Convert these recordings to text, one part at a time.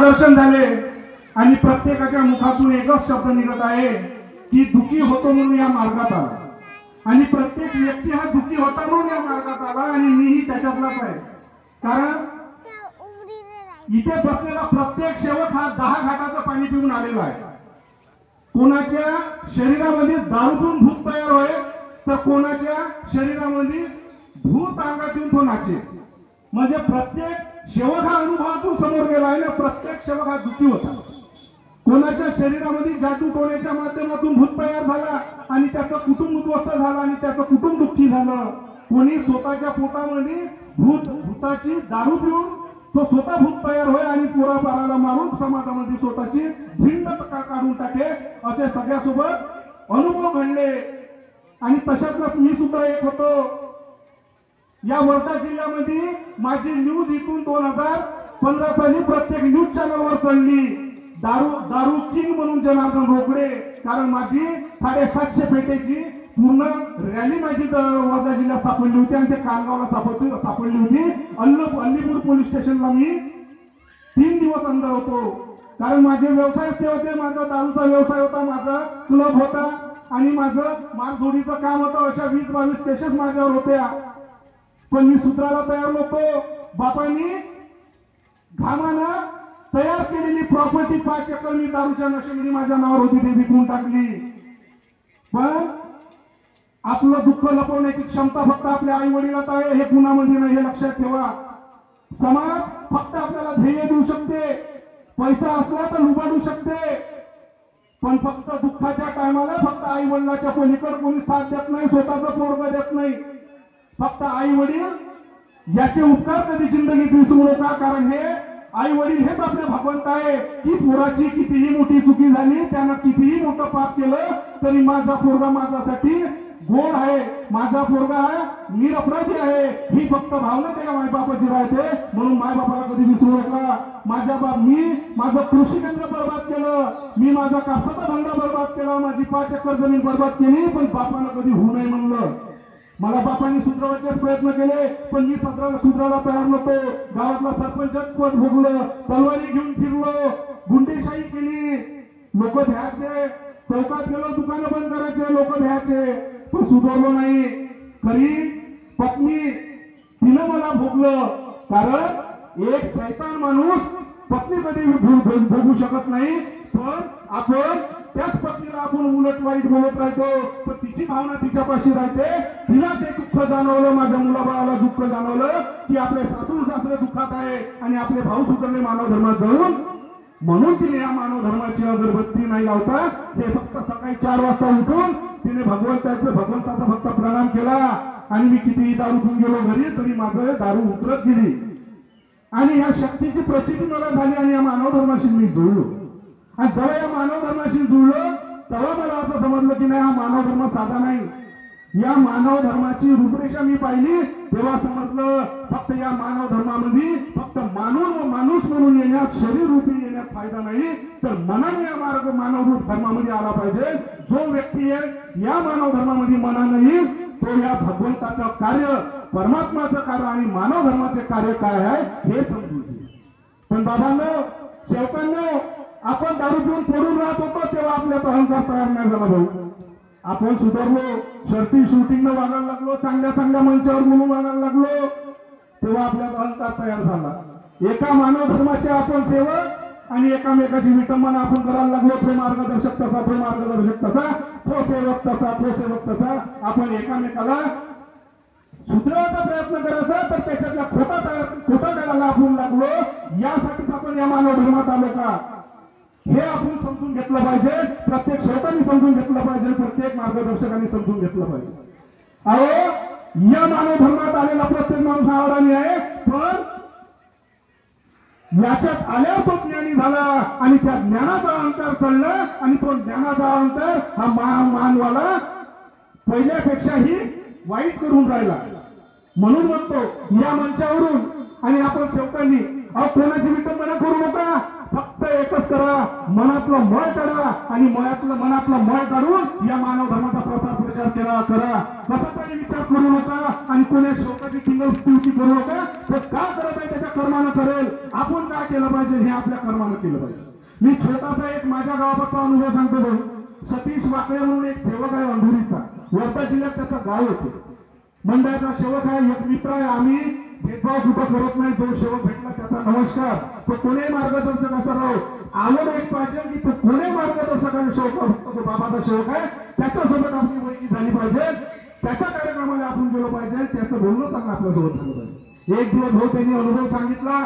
दर्शन झाले. आणि प्रत्येकाच्या मुखातून एकच शब्द निघत आहे की दुखी होतो म्हणून या मार्गात आला. आणि प्रत्येक व्यक्ती हा दुखी होता म्हणून या मार्गात आला आणि मीही त्याच्यातलाच आहे. कारण इथे बसलेला प्रत्येक शेवट हा दहा घाटाचं पाणी पिऊन आलेला आहे. कोणाच्या शरीरामध्ये दारूतून भूत तयार होईल तर कोणाच्या शरीरामध्ये भूत अंगातून येऊन तो नाचेल. म्हणजे प्रत्येक शेवक हा अनुभवातून समोर गेला आहे ना प्रत्येक शेवक हा दुःखी होता. कोणाच्या शरीरामध्ये जादू टोण्याच्या माध्यमातून भूत तयार झाला आणि त्याचं कुटुंब उद्ध्वस्त झालं आणि त्याचं कुटुंब दुःखी झालं? कोणी स्वतःच्या पोटामध्ये भूत भूताची दारू पिऊन तो स्वतः भूत तयार होय आणि पोराबाराला मारून समाजामध्ये स्वतःची भिंड काढून टाके? असे सगळ्यासोबत अनुभव घडले. आणि तशातलाच मी सुद्धा एक होतो. या वर्धा जिल्ह्यामध्ये माझी न्यूज इथून दोन हजार पंधरा साली प्रत्येक न्यूज चॅनलवर चढली दारू दारू किंग म्हणून जनार्दन रोकडे. कारण माझी साडेसातशे पेटेची पूर्ण रॅली माझी वर्धा जिल्ह्यात सापडली होती आणि ते कानगावला सापडली सापडली होती. अल्ल अल्लीपूर पोलीस स्टेशनला मी तीन दिवस अंदर होतो. कारण माझे व्यवसाय ते होते माझा दारूचा व्यवसाय होता माझा क्लब होता आणि माझं मारजोडीचं काम होतं. अशा वीस बावीस केसेस माझ्यावर होत्या. पण मी सुधारायला तयार नव्हतो. बापांनी घामानं तयार केलेली प्रॉपर्टी पाच एकर मी दारूच्या नशेमध्ये माझ्या नावावर होती ते विकून टाकली. पण आपलं दुःख लपवण्याची क्षमता फक्त आपल्या आई वडिलात आहे हे कुणामध्ये नाही हे लक्षात ठेवा. समाज फक्त आपल्याला ध्येय देऊ शकते पैसा असला तर लुबाडू शकते पण फक्त दुःखाच्या टायमाला फक्त आई वडिलाच्या पलीकडे कोणी साथ देत नाही स्वतःचा पोरग देत नाही. फक्त आई वडील याचे उपकार कधी जिंदगीत विसरू नका कारण हे आई वडील हेच आपले भगवंत आहे की पोराची कितीही मोठी चुकी झाली त्यानं कितीही मोठं पाप केलं तरी माझा पोरगा माझ्यासाठी गोड आहे. माझा पोरगा निरपराधी आहे. ही फक्त भावना त्याच्या मायबापाची राहते म्हणून मायबापाला कधी विसरू नका. माझ्या बाप मी माझं कृषी केंद्र बर्बाद केलं मी माझा कापसाचा धंदा बर्बाद केला माझी पाच एकर जमीन बर्बाद केली पण बापानं कधी होऊ नये म्हणलं. मला बापांनी सुधरवायचे प्रयत्न केले पण मी सदराला सुधारायला तयार नव्हतो. गावातला सरपंच पद भोगलं? तलवारी घेऊन फिरलो. गुंडेशाही केली. लोक भ्यायचे चौकात गेलो दुकानं बंद करायचे लोक भ्यायचे पण सुधारलो नाही. खरी पत्नी तिनं मला भोगलं. कारण एक सैतान माणूस पत्नी कधी भोगू शकत नाही. पण आपण त्याच पत्नीला आपण उलट वाईट बोलत राहतो. पण तिची भावना तिच्यापाशी राहते. तिला ते दुःख जाणवलं माझ्या मुलाबाळाला दुःख जाणवलं की आपले सासू सासरे दुःखात आहे आणि आपले भाऊ सुधारले मानव धर्मात जाऊन. म्हणून तिने या मानव धर्माची अगरबत्ती नाही लावता. ते फक्त सकाळी चार वाजता उठून तिने भगवंताचं भगवंताचा फक्त प्रणाम केला. आणि मी कितीही दारू घेऊन गेलो घरी तरी माझं दारू उतरत गेली. आणि या शक्तीची प्रचिती मला झाली आणि या मानव धर्माशी मी जुळलो. आणि जेव्हा या मानव धर्माशी जुळलो तेव्हा मला असं समजलं की नाही हा मानव धर्म साधा नाही. या मानव धर्माची रूपरेषा मी पाहिली तेव्हा समजलं फक्त या मानव धर्मामध्ये फक्त मानव व माणूस म्हणून येण्यात शरीर रूपी येण्यात फायदा नाही. तर मनाने या मार्ग मानव रूप धर्मामध्ये आला पाहिजे. जो व्यक्ती आहे या मानव धर्मामध्ये मनानं येईल तो या भगवंताचं कार्य परमात्माचं कार्य आणि मानव धर्माचे कार्य काय आहे हे समजून घेईल. पण बाबांनो शेवकांनो आपण दारू पिऊन पडून राहत होतो तेव्हा आपल्या अहंकार तयार नाही झाला भाऊ. आपण सुधारलो शर्टी शूटिंग वागायला लागलो चांगल्या चांगल्या मंचावर म्हणून वागायला लागलो तेव्हा आपल्या अहंकार तयार झाला. एका मानव धर्माचे आपण सेवक आणि एकामेकाची विटंबना आपण करायला लागलो तो मार्गदर्शक तसा तो मार्गदर्शक तसा तो सेवक तसा तो सेवक तसा. आपण एकामेकाला सुधारण्याचा प्रयत्न करायचा तर त्याच्यातला खोटा खोटा करायला आपण लागलो. यासाठीच आपण या मानव धर्मात आलो का? हे आपण समजून घेतलं पाहिजे. प्रत्येक श्रोतांनी समजून घेतलं पाहिजे. प्रत्येक मार्गदर्शकांनी समजून घेतलं पाहिजे. अहो या मानव धर्मात आलेला प्रत्येक माणूस आवडाने आहे पण याच्यात आल्यावर तो ज्ञानी झाला आणि त्या ज्ञानाचा अंतर चढला आणि तो ज्ञानाचा अंतर हा मा मानवाला पहिल्यापेक्षाही वाईट करून राहिला. म्हणून म्हणतो या मंचावरून आणि आपण शेवटांनी अहो कोणाची विटंबना करू नका. फक्त एकच करा. मनातलं मळ काढा आणि मळातलं मनातलं मळ काढून या मानव धर्माचा प्रसार प्रचार केला करा. कसा तरी विचार करू नका आणि कोणी शोकाची किंमत स्तुती करू नका. तर का करत आहे त्याच्या कर्मानं करेल आपण काय केलं पाहिजे? हे आपल्या कर्मानं केलं पाहिजे. मी छोटासा एक माझ्या गावाचा अनुभव सांगतो भाऊ सतीश वाकळे म्हणून एक सेवक आहे अंधुरीचा. वर्धा जिल्ह्यात त्याचं गाव होतं. मंडळाचा सेवक आहे. एक मित्र आहे आम्ही. भेदभाव कुठं करत नाही जो सेवक भेटला त्याचा नमस्कार. तो कोणी मार्गदर्शक असा राहो आवड एक पाहिजे की तो कोणी मार्गदर्शक आहे सेवक फक्त तो बाबाचा सेवक आहे. त्याच्यासोबत आपली मुलगी झाली पाहिजे. त्याच्या कार्यक्रमाला आपण गेलो पाहिजे. त्याचं बोलणं चांगलं आपल्यासोबत झालं पाहिजे. एक दिवस हो त्यांनी अनुभव सांगितला.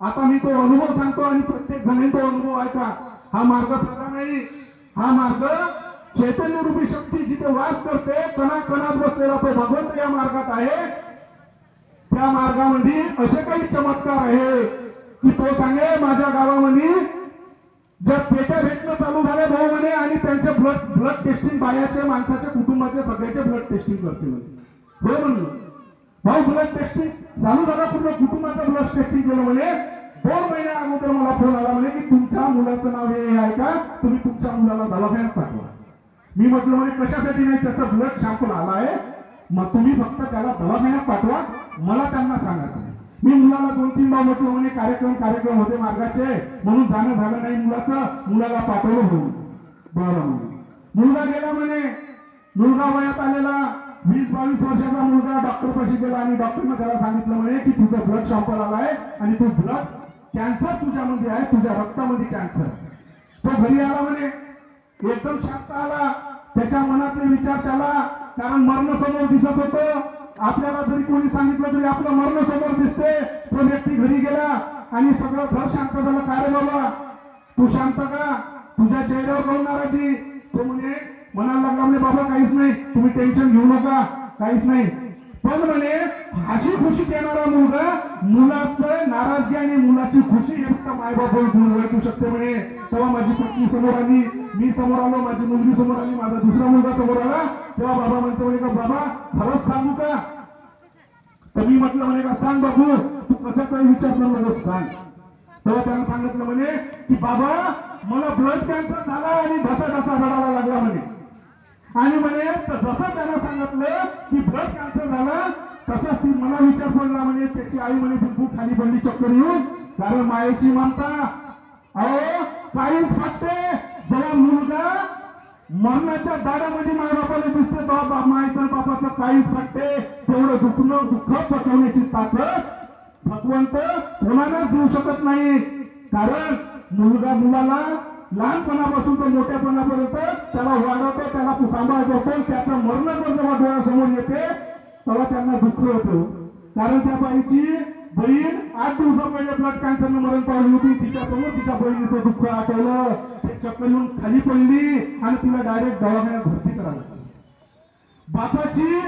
आता मी तो अनुभव सांगतो आणि प्रत्येक जणी तो अनुभव ऐका. हा मार्ग साधा नाही. हा मार्ग चैतन्य रूपी शक्ती जिथे वास करते कणा कणात बसलेला तो भगवंत या मार्गात आहे. त्या मार्गामध्ये असे काही चमत्कार आहे की तो सांगे माझ्या गावामध्ये जर पेट्या भेटणं चालू झाले भाऊ म्हणे आणि त्यांचे ब्लड ब्लड टेस्टिंग बायाचे माणसाच्या कुटुंबाचे सगळ्याचे ब्लड टेस्टिंग करते हो म्हणे हो म्हणलं भाऊ ब्लड टेस्टिंग चालू झाला पूर्ण कुटुंबाचं ब्लड टेस्टिंग केलं म्हणे. दोन महिन्या अगोदर मला फोन आला म्हणे की तुमच्या मुलाचं नाव हे आहे का? तुम्ही तुमच्या मुलाला दवाखान्यात पाठवा. मी म्हटलं म्हणे कशासाठी नाही? त्याचं ब्लड सॅम्पल आला आहे. मग तुम्ही फक्त त्याला दवाखान्यात पाठवा मला त्यांना सांगायचं मी मुलाला दोन तीन बाब म्हटलं म्हणे कार्यक्रम कार्यक्रम होते मार्गाचे म्हणून जाणं झालं नाही मुलाचं मुलाला पाठवलं म्हणून. बरं मुलगा गेला म्हणे मुलगा वयात आलेला वीस बावीस वर्षाचा मुलगा डॉक्टर पाशी गेला आणि डॉक्टरनं त्याला सांगितलं म्हणे की तुझं ब्लड सॅम्पल आलाय आणि तो ब्लड कॅन्सर तुझ्यामध्ये आहे तुझ्या रक्तामध्ये कॅन्सर तो घरी आला म्हणे एकदम शांत आला. त्याच्या मनातले विचार त्याला कारण मरण समोर दिसत होतं. आपल्याला जरी कोणी सांगितलं तरी आपलं मरण समोर दिसते. तो व्यक्ती घरी गेला आणि सगळं घर शांत झालं. काय बाबा? तू शांत का? तुझ्या चेहऱ्यावर काऊन नाराजी? तो म्हणे म्हणायला लागला म्हणे बाबा काहीच नाही. तुम्ही टेन्शन घेऊ नका. काहीच नाही. पण म्हणे अशी खुशी देणारा मुलगा मुलाचं नाराजगी आणि मुलाची खुशी हे फक्त मायबाप ओळखू शकते म्हणे. तेव्हा माझी पत्नी समोर आली मी समोर आलो माझी मुलगी समोर आली माझा दुसरा मुलगा समोर आला. तेव्हा बाबा म्हणतो म्हणे का बाबा खरंच सांगू का? तर मी म्हटलं म्हणे का सांग बाबू तू कशाचा विचार करू नकोस सांग. तेव्हा त्यानं सांगितलं म्हणे की बाबा मला ब्लड कॅन्सर झाला आणि ढसा ढसा रडायला लागला म्हणे म्हणे. तर जसं त्यानं सांगितलं की ब्लड कॅन्सर झालं तसंच ती मला विचार पडला म्हणे त्याची आई म्हणे बिलकुल खाली पडली चक्कर येऊन. कारण मायेची मानता अहो काहीच वाटते. जेव्हा मुलगा मरणाच्या दारामध्ये मायबापाला दिसते बाबा मायचं बापाचं काहीच वाटते. तेवढं दुखणं दुःख पचवण्याची ताकद भगवंत कोणालाच देऊ शकत नाही. कारण मुलगा मुलाला लहानपणापासून तर मोठ्यापणापर्यंत त्याला वाढवतो त्याला सांभाळतो पण त्याचं मरण जर जेव्हा डोळ्यासमोर येते तेव्हा त्यांना दुःख होतं. कारण त्या बाईची बहीण आठ दिवसा पहिले ब्लड कॅन्सरनं मरण पावली होती. तिच्यासमोर तिच्या बहिणीचं दुःख आठवलं. ते चक्कर येऊन खाली पडली आणि तिला डायरेक्ट दवाखान्यात भरती करायला बापाची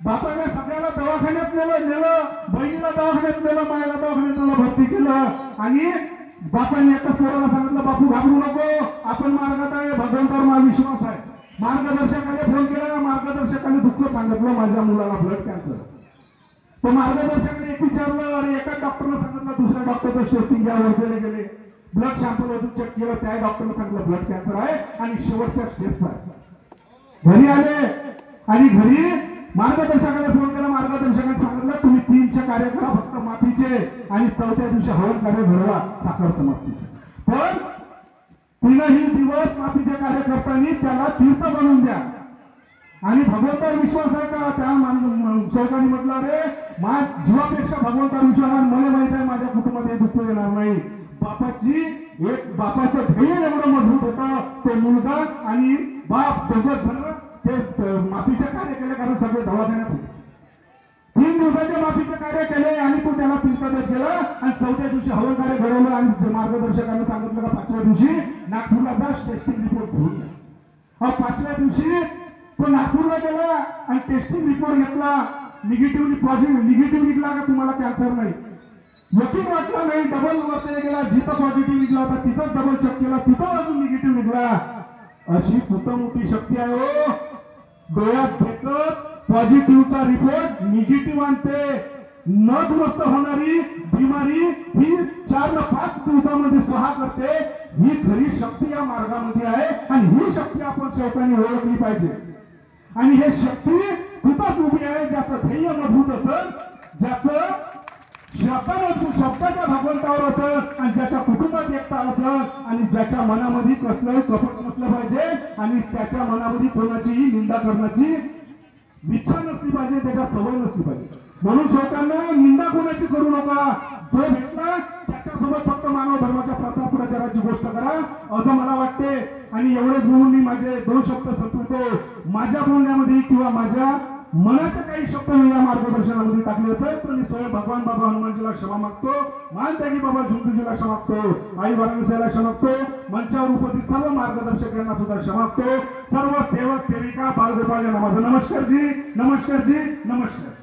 बापाने सगळ्याला दवाखान्यात नेलं नेलं. बहिणीला दवाखान्यात नेलं मायाला दवाखान्यात नेलं भरती केलं. आणि बापांनी आता पोराला सांगितलं बापू घाबरू नको आपण मार्गात आहे भगवंतावर मला विश्वास आहे. मार्गदर्शकाने फोन केला मार्गदर्शकाने दुःख सांगितलं माझ्या मुलाला ब्लड कॅन्सर तर मार्गदर्शकाने एक विचारलं अरे एका डॉक्टरनं सांगितलं दुसऱ्या डॉक्टरचं शेवटी घ्या वगैरे गेले. ब्लड सॅम्पल वरून चेक केलं त्या डॉक्टरनं सांगितलं ब्लड कॅन्सर आहे आणि शेवटच्या स्टेपचा आहे घरी आले आणि घरी मार्गदर्शकाने फोन केला मार्ग कार्य करा फक्त माफीचे आणि चौथ्या दिवशी हवन कार्य घडवा साखर समाप्तीचे पण तिनंही दिवस माफीचे कार्य करताना त्याला तीर्थ बनवून द्या. आणि भगवंतावर विश्वास आहे का? त्या सेवकाने म्हटलं अरे माझ्या जीवापेक्षा भगवंतावर विश्वास आहे. मला माहीत आहे माझ्या कुटुंबात हे दुःख येणार नाही. बापाची एक बापाचं ध्येय एवढं मजबूत होतं तो मुलगा आणि बाप दोघं झालं ते मातीचे माफीचे कार्य केले कारण सगळे दवाखान्यात होते. तीन दिवसाच्या माफीचे कार्य केले आणि तो त्याला तीर्थदर केलं आणि चौथ्या दिवशी हवन कार्य घडवलं आणि मार्गदर्शकांना सांगितलं का पाचव्या दिवशी नागपूरला जा टेस्टिंग रिपोर्ट घेऊन अहो, पाचव्या दिवशी तो नागपूरला गेला आणि टेस्टिंग रिपोर्ट घेतला. निगेटिव्ह पॉझिटिव्ह निगेटिव्ह निघला का तुम्हाला कॅन्सर नाही. यकीन वाटलं नाही डबल वरती गेला जिथं पॉझिटिव्ह निघला होता तिथंच डबल चेक केला तिथं अजून निगेटिव्ह निघला. अशी कुठं मोठी शक्ती आहे हो. डोळ्यात भेटत पॉझिटिव्हचा रिपोर्ट निगेटिव्ह आणते. न दुरुस्त होणारी बिमारी ही चार न पाच दिवसामध्ये स्वहा करते. ही खरी शक्ती या मार्गामध्ये आहे आणि ही शक्ती आपण शेवटाने ओळखली पाहिजे. आणि हे शक्ती तिथंच उभी आहे ज्याचं ध्येय मजबूत असेल ज्याचं शब्द असू शब्दाच्या भगवंतावर असत आणि ज्याच्या कुटुंबात एकता असत आणि ज्याच्या मनामध्ये कसलंही कपट नसलं पाहिजे आणि त्याच्या मनामध्ये कोणाचीही निंदा करण्याची इच्छा नसली पाहिजे त्याच्या सवय नसली पाहिजे. म्हणून श्रोत्यांना निंदा कोणाची करू नका. जो भेटला त्याच्यासोबत फक्त मानव धर्माच्या प्रसार प्रचाराची गोष्ट करा असं मला वाटते. आणि एवढेच म्हणून मी माझे दोन शब्द संपवतो. माझ्या बोलण्यामध्ये किंवा माझ्या मनाचे काही शब्द मी या मार्गदर्शनामध्ये टाकले असेल तर मी स्वयं भगवान बाबा हनुमानजीला क्षमा मागतो मान त्यांनी बाबा झुंकूजीला क्षमा मागतो आई वाराणसीला क्षमा मागतो मंचावर उपस्थित सर्व मार्गदर्शक यांना सुद्धा क्षमा मागतो. सर्व सेवक सेविका बालगोपाल यांना नमस्कार जी नमस्कार जी नमस्कार.